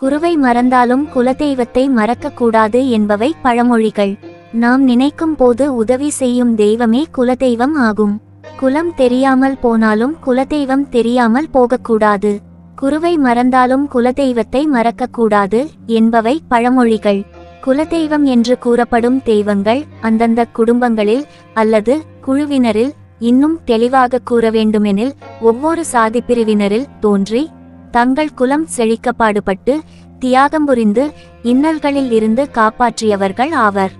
குருவை மறந்தாலும் குலதெய்வத்தை மறக்கக்கூடாது என்பவை பழமொழிகள். நாம் நினைக்கும் போது உதவி செய்யும் தெய்வமே குலதெய்வம் ஆகும். குலம் தெரியாமல் போனாலும் குலதெய்வம் தெரியாமல் போகக்கூடாது. குருவை மறந்தாலும் குலதெய்வத்தை மறக்கக்கூடாது என்பவை பழமொழிகள். குலதெய்வம் என்று கூறப்படும் தெய்வங்கள் அந்தந்த குடும்பங்களில் அல்லது குழுவினரில் இன்னும் தெளிவாக கூற வேண்டுமெனில் ஒவ்வொரு சாதிப்பிரிவினரில் தோன்றி தங்கள் குலம் செழிக்க பாடுபட்டு தியாகம் புரிந்து இன்னல்களில் இருந்து காப்பாற்றியவர்கள் ஆவர்.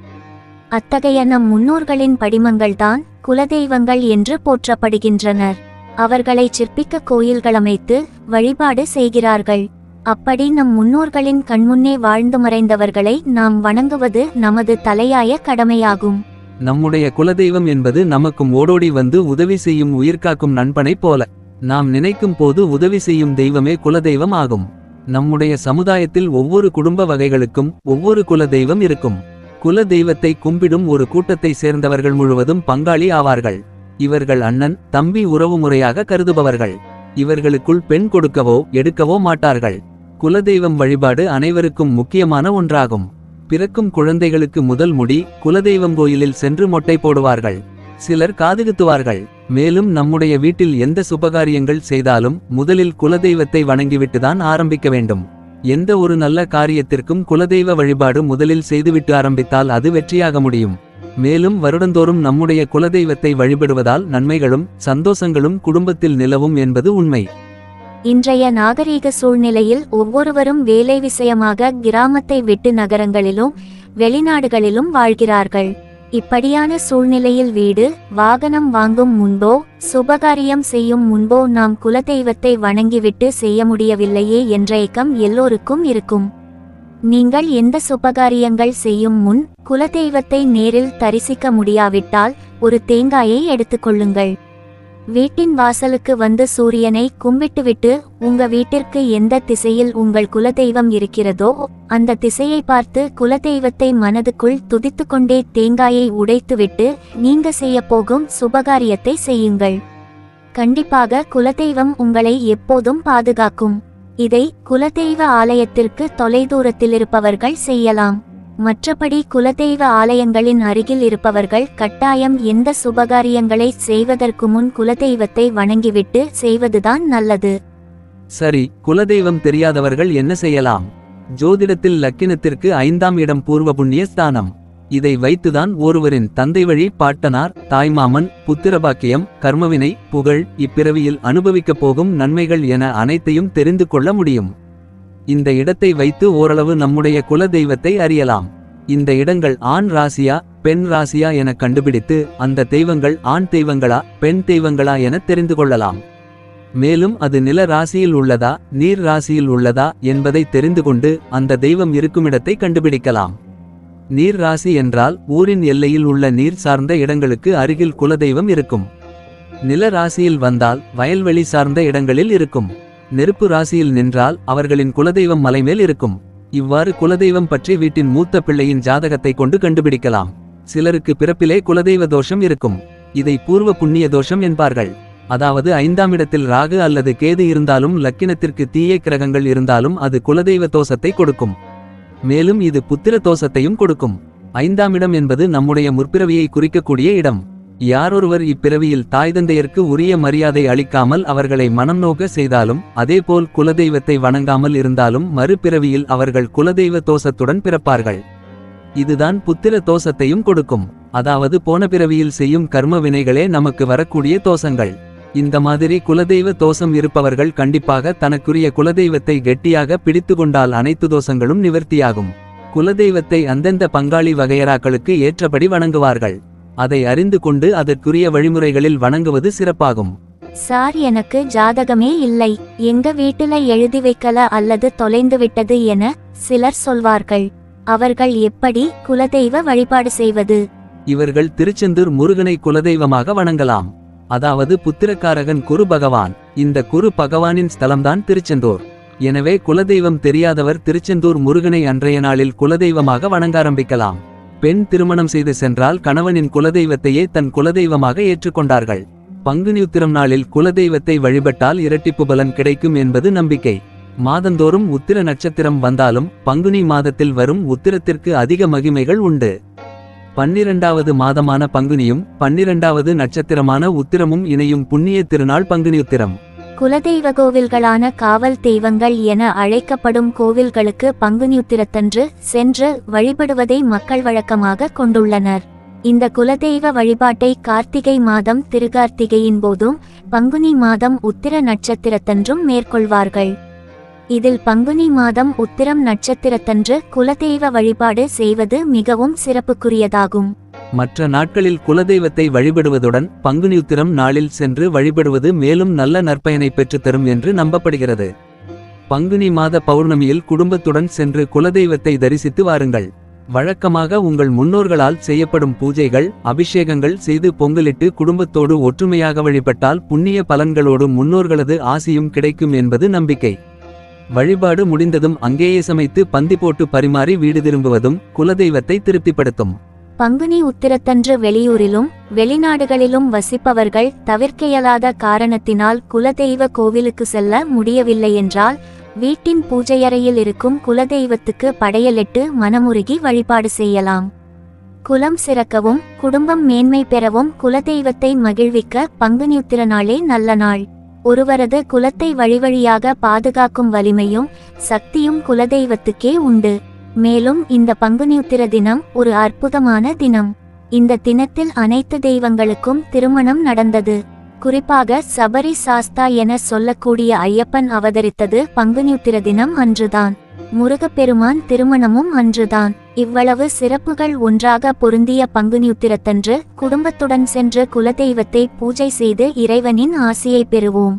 அத்தகைய நம் முன்னோர்களின் படிமங்கள்தான் குலதெய்வங்கள் என்று போற்றப்படுகின்றனர். அவர்களை சிற்பிக்க கோயில்கள் அமைத்து வழிபாடு செய்கிறார்கள். அப்படி நம் முன்னோர்களின் கண்முன்னே வாழ்ந்து மறைந்தவர்களை நாம் வணங்குவது நமது தலையாய கடமையாகும். நம்முடைய குலதெய்வம் என்பது நமக்கும் ஓடோடி வந்து உதவி செய்யும் உயிர்காக்கும் நண்பனைப் போல. நாம் நினைக்கும் போது உதவி செய்யும் தெய்வமே குலதெய்வம் ஆகும். நம்முடைய சமுதாயத்தில் ஒவ்வொரு குடும்ப வகைகளுக்கும் ஒவ்வொரு குலதெய்வம் இருக்கும். குல தெய்வத்தை கும்பிடும் ஒரு கூட்டத்தை சேர்ந்தவர்கள் முழுவதும் பங்காளி ஆவார்கள். இவர்கள் அண்ணன் தம்பி உறவுமுறையாக கருதுபவர்கள். இவர்களுக்குள் பெண் கொடுக்கவோ எடுக்கவோ மாட்டார்கள். குலதெய்வம் வழிபாடு அனைவருக்கும் முக்கியமான ஒன்றாகும். பிறக்கும் குழந்தைகளுக்கு முதல் முடி குலதெய்வம் கோயிலில் சென்று மொட்டை போடுவார்கள். சிலர் காதுகுத்துவார்கள் மேலும் நம்முடைய வீட்டில் எந்த சுபகாரியங்கள் செய்தாலும் முதலில் குலதெய்வத்தை வணங்கிவிட்டுதான் ஆரம்பிக்க வேண்டும். எந்த ஒரு நல்ல காரியத்திற்கும் குலதெய்வ வழிபாடு முதலில் செய்துவிட்டு ஆரம்பித்தால் அது வெற்றியாக முடியும். மேலும் வருடந்தோறும் நம்முடைய குலதெய்வத்தை வழிபடுவதால் நன்மைகளும் சந்தோஷங்களும் குடும்பத்தில் நிலவும் என்பது உண்மை. இன்றைய நாகரீக சூழ்நிலையில் ஒவ்வொருவரும் வேலை விஷயமாக கிராமத்தை விட்டு நகரங்களிலும் வெளிநாடுகளிலும் வாழ்கிறார்கள். இப்படியான சூழ்நிலையில் வீடு வாகனம் வாங்கும் முன்போ சுபகாரியம் செய்யும் முன்போ நாம் குலதெய்வத்தை வணங்கிவிட்டு செய்ய முடியவில்லையே என்ற ஏக்கம் எல்லோருக்கும் இருக்கும். நீங்கள் எந்த சுபகாரியங்கள் செய்யும் முன் குலதெய்வத்தை நேரில் தரிசிக்க முடியாவிட்டால் ஒரு தேங்காயை எடுத்துக்கொள்ளுங்கள். வீட்டின் வாசலுக்கு வந்து சூரியனை கும்பிட்டுவிட்டு உங்க வீட்டிற்கு எந்த திசையில் உங்கள் குலதெய்வம் இருக்கிறதோ அந்த திசையை பார்த்து குலதெய்வத்தை மனதுக்குள் துதித்துக்கொண்டே தேங்காயை உடைத்துவிட்டு நீங்க செய்ய போகும் சுபகாரியத்தை செய்யுங்கள். கண்டிப்பாக குலதெய்வம் உங்களை எப்போதும் பாதுகாக்கும். இதை குலதெய்வ ஆலயத்திற்கு தொலைதூரத்தில் இருப்பவர்கள் செய்யலாம். மற்றபடி குலதெய்வ ஆலயங்களின் அருகில் இருப்பவர்கள் கட்டாயம் எந்த சுபகாரியங்களை செய்வதற்கு முன் குலதெய்வத்தை வணங்கிவிட்டு செய்வதுதான் நல்லது. சரி குலதெய்வம் தெரியாதவர்கள் என்ன செய்யலாம்? ஜோதிடத்தில் லக்கினத்திற்கு ஐந்தாம் இடம் பூர்வ புண்ணிய ஸ்தானம். இதை வைத்துதான் ஒருவரின் தந்தை வழி பாட்டனார் தாய்மாமன் புத்திரபாக்கியம் கர்மவினை புகழ் இப்பிறவியில் அனுபவிக்கப் போகும் நன்மைகள் என அனைத்தையும் தெரிந்து கொள்ள முடியும். இந்த இடத்தை வைத்து ஓரளவு நம்முடைய குல தெய்வத்தை அறியலாம். இந்த இடங்கள் ஆண் ராசியா பெண் ராசியா என கண்டுபிடித்து அந்த தெய்வங்கள் ஆண் தெய்வங்களா பெண் தெய்வங்களா என தெரிந்து கொள்ளலாம். மேலும் அது நில ராசியில் உள்ளதா நீர் ராசியில் உள்ளதா என்பதை தெரிந்து கொண்டு அந்த தெய்வம் இருக்குமிடத்தை கண்டுபிடிக்கலாம். நீர் ராசி என்றால் ஊரின் எல்லையில் உள்ள நீர் சார்ந்த இடங்களுக்கு அருகில் குலதெய்வம் இருக்கும். நில ராசியில் வந்தால் வயல்வெளி சார்ந்த இடங்களில் இருக்கும். நெருப்பு ராசியில் நின்றால் அவர்களின் குலதெய்வம் மலைமேல் இருக்கும். இவ்வாறு குலதெய்வம் பற்றி வீட்டின் மூத்த பிள்ளையின் ஜாதகத்தை கொண்டு கண்டுபிடிக்கலாம். சிலருக்கு பிறப்பிலே குலதெய்வ தோஷம் இருக்கும். இதை பூர்வ புண்ணிய தோஷம் என்பார்கள். அதாவது ஐந்தாம் இடத்தில் ராகு அல்லது கேது இருந்தாலும் லக்கினத்திற்கு தீய கிரகங்கள் இருந்தாலும் அது குலதெய்வ தோஷத்தை கொடுக்கும். மேலும் இது புத்திர தோஷத்தையும் கொடுக்கும். ஐந்தாம் இடம் என்பது நம்முடைய முற்பிறவியை குறிக்கக்கூடிய இடம். யாரொருவர் இப்பிறவியில் தாய் தந்தையருக்கு உரிய மரியாதை அளிக்காமல் அவர்களை மனம் நோக்க செய்தாலும் அதேபோல் குலதெய்வத்தை வணங்காமல் இருந்தாலும் மறுபிறவியில் அவர்கள் குலதெய்வ தோஷத்துடன் பிறப்பார்கள். இதுதான் புத்திர தோஷத்தையும் கொடுக்கும். அதாவது போன பிறவியில் செய்யும் கர்ம வினைகளே நமக்கு வரக்கூடிய தோஷங்கள். இந்த மாதிரி குலதெய்வ தோஷம் இருப்பவர்கள் கண்டிப்பாக தனக்குரிய குலதெய்வத்தை கெட்டியாக பிடித்து கொண்டால் அனைத்து தோஷங்களும் நிவர்த்தியாகும். குலதெய்வத்தை அந்தந்த பங்காளி வகையராக்களுக்கு ஏற்றபடி வணங்குவார்கள். அதை அறிந்து கொண்டு அதற்குரிய வழிமுறைகளில் வணங்குவது சிறப்பாகும். சார் எனக்கு ஜாதகமே இல்லை. எங்க வீட்டுல எழுதி வைக்கல அல்லது தொலைந்து விட்டது என சிலர் சொல்வார்கள். அவர்கள் எப்படி குலதெய்வ வழிபாடு செய்வது? இவர்கள் திருச்செந்தூர் முருகனை குலதெய்வமாக வணங்கலாம். அதாவது புத்திரக்காரகன் குரு பகவான். இந்த குரு பகவானின் ஸ்தலம்தான் திருச்செந்தூர். எனவே குலதெய்வம் தெரியாதவர் திருச்செந்தூர் முருகனை அன்றைய நாளில் குலதெய்வமாக வணங்க ஆரம்பிக்கலாம். பெண் திருமணம் செய்து சென்றால் கணவனின் குலதெய்வத்தையே தன் குலதெய்வமாக ஏற்றுக்கொண்டார்கள். பங்குனி உத்திரம் நாளில் குலதெய்வத்தை வழிபட்டால் இரட்டிப்பு பலன் கிடைக்கும் என்பது நம்பிக்கை. மாதந்தோறும் உத்திர நட்சத்திரம் வந்தாலும் பங்குனி மாதத்தில் வரும் உத்திரத்திற்கு அதிக மகிமைகள் உண்டு. பன்னிரண்டாவது மாதமான பங்குனியும் பன்னிரண்டாவது நட்சத்திரமான உத்திரமும் இணையும் புண்ணிய திருநாள் பங்குனி உத்திரம். குலதெய்வ கோவில்களான காவல் தெய்வங்கள் என அழைக்கப்படும் கோவில்களுக்கு பங்குனி உத்திரத்தன்று சென்று வழிபடுவதை மக்கள் வழக்கமாக கொண்டுள்ளனர். இந்த குலதெய்வ வழிபாட்டை கார்த்திகை மாதம் திருகார்த்திகையின் போதும் பங்குனி மாதம் உத்திர நட்சத்திரத்தன்றும் மேற்கொள்வார்கள். இதில் பங்குனி மாதம் உத்திரம் நட்சத்திரத்தன்று குலதெய்வ வழிபாடு செய்வது மிகவும் சிறப்புக்குரியதாகும். மற்ற நாட்களில் குலதெய்வத்தை வழிபடுவதுடன் பங்குனி உத்திரம் நாளில் சென்று வழிபடுவது மேலும் நல்ல நற்பயனை பெற்றுத்தரும் என்று நம்பப்படுகிறது. பங்குனி மாத பௌர்ணமியில் குடும்பத்துடன் சென்று குலதெய்வத்தை தரிசித்து வாருங்கள். வழக்கமாக உங்கள் முன்னோர்களால் செய்யப்படும் பூஜைகள் அபிஷேகங்கள் செய்து பொங்கலிட்டு குடும்பத்தோடு ஒற்றுமையாக வழிபட்டால் புண்ணிய பலன்களோடு முன்னோர்களது ஆசியும் கிடைக்கும் என்பது நம்பிக்கை. வழிபாடு முடிந்ததும் அங்கேயே சமைத்து பந்தி போட்டு பரிமாறி வீடு திரும்புவதும் குலதெய்வத்தை திருப்திப்படுத்தும். பங்குனி உத்திரத்தன்று வெளியூரிலும் வெளிநாடுகளிலும் வசிப்பவர்கள் தவிர்க்கையலாத காரணத்தினால் குலதெய்வ கோவிலுக்கு செல்ல முடியவில்லை என்றால் வீட்டின் பூஜையறையில் இருக்கும் குலதெய்வத்துக்கு படையலிட்டு மனமுருகி வழிபாடு செய்யலாம். குலம் சிறக்கவும் குடும்பம் மேன்மை பெறவும் குலதெய்வத்தை மகிழ்விக்க பங்குனி உத்திர நாளே நல்ல நாள். ஒருவரது குலத்தை வழிவழியாக பாதுகாக்கும் வலிமையும் சக்தியும் குலதெய்வத்துக்கே உண்டு. மேலும் இந்த பங்குனி உத்திர தினம் ஒரு அற்புதமான தினம். இந்த தினத்தில் அனைத்து தெய்வங்களுக்கும் திருமணம் நடந்தது. குறிப்பாக சபரி சாஸ்தா என சொல்லக்கூடிய ஐயப்பன் அவதரித்தது பங்குனி உத்திர தினம் அன்றுதான். முருகப்பெருமான் திருமணமும் அன்றுதான். இவ்வளவு சிறப்புகள் ஒன்றாக பொருந்திய பங்குனி உத்திரத்தன்று குடும்பத்துடன் சென்று குலதெய்வத்தை பூஜை செய்து இறைவனின் ஆசியை பெறுவோம்.